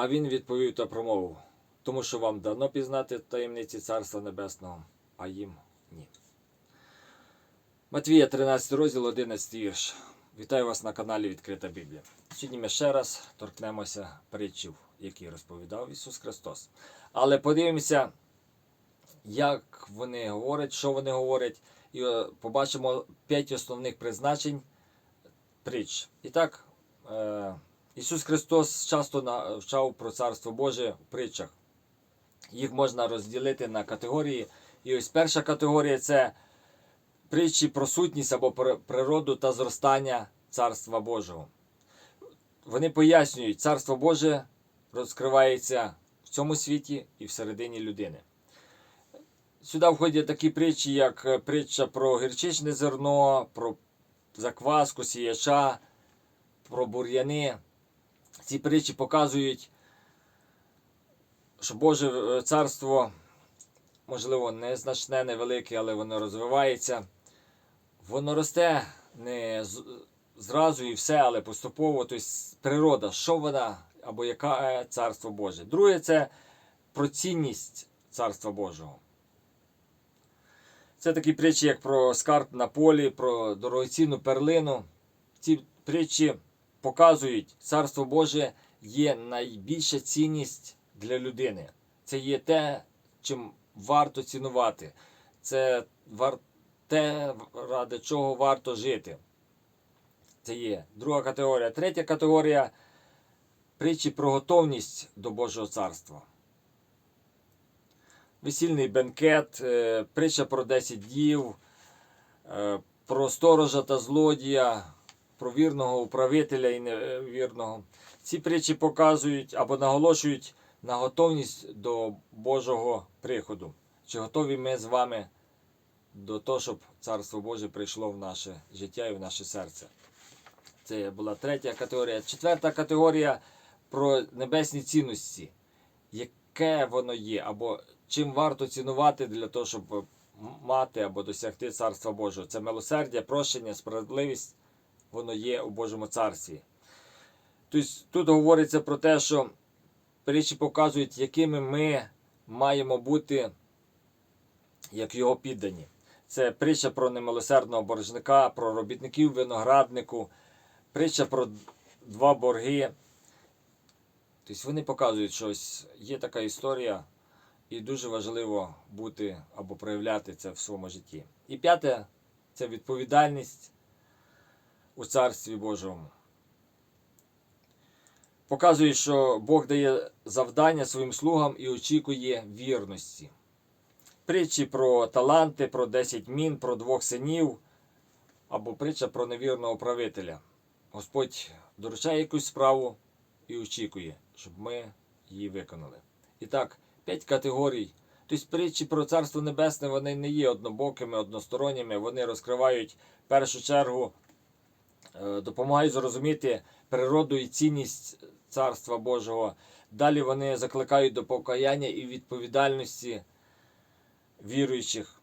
А він відповів та промовив, тому що вам дано пізнати таємниці Царства Небесного, а їм ні. Матвія 13 розділ, 11 вірш. Вітаю вас на каналі Відкрита Біблія. Сьогодні ми ще раз торкнемося притчів, які розповідав Ісус Христос. Але подивимося, як вони говорять, що вони говорять, і е, побачимо п'ять основних призначень притч. І так, е, Ісус Христос часто навчав про Царство Боже в притчах. Їх можна розділити на категорії. І ось перша категорія це притчі про сутність або про природу та зростання Царства Божого. Вони пояснюють, Царство Боже розкривається в цьому світі і всередині людини. Сюди входять такі притчі, як притча про гірчичне зерно, про закваску, сіяча, про бур'яни. Ці притчі показують, що Боже е, царство, можливо, незначне, невелике, але воно розвивається. Воно росте не зразу і все, але поступово. Тобто природа, що вона або яке царство Боже. Друге, це про цінність царства Божого. Це такі притчі, як про скарб на полі, про дорогоцінну перлину. Ці притчі показують, царство Боже є найбільша цінність для людини. Це є те, чим варто цінувати. Це те, ради чого варто жити. Це є друга категорія. Третя категорія притчі про готовність до Божого царства. Весільний бенкет, е, притча про 10 дів, е, про сторожа та злодія, про вірного управителя і невірного. Ці притчі показують або наголошують на готовність до Божого приходу. Чи готові ми з вами до того, щоб Царство Боже прийшло в наше життя і в наше серце? Це була третя категорія. Четверта категорія про небесні цінності. Яке воно є, або чим варто цінувати для того, щоб мати або досягти Царства Божого. Це милосердя, прощення, справедливість, воно є у Божому царстві. Тобто тут говориться про те, що притчі показують, якими ми маємо бути як його піддані. Це притча про немилосердного боржника, про робітників винограднику, притча про два борги. Тобто вони показують, що ось є така історія, і дуже важливо бути або проявляти це в своєму житті. І п'яте це відповідальність у Царстві Божому. Показує, що Бог дає завдання своїм слугам і очікує вірності. Притчі про таланти, про 10 мін, про двох синів або притча про невірного правителя. Господь доручає якусь справу і очікує, щоб ми її виконали. І так, п'ять категорій. Тобто притчі про Царство Небесне вони не є однобокими, односторонніми, вони розкривають в першу чергу, допомагають зрозуміти природу і цінність Царства Божого. Далі вони закликають до покаяння і відповідальності віруючих.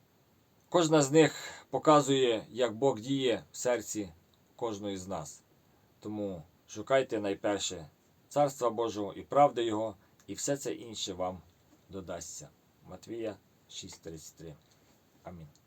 Кожна з них показує, як Бог діє в серці кожної з нас. Тому шукайте найперше Царства Божого і правди Його, і все це інше вам додасться. Матвія 6:33. Амінь.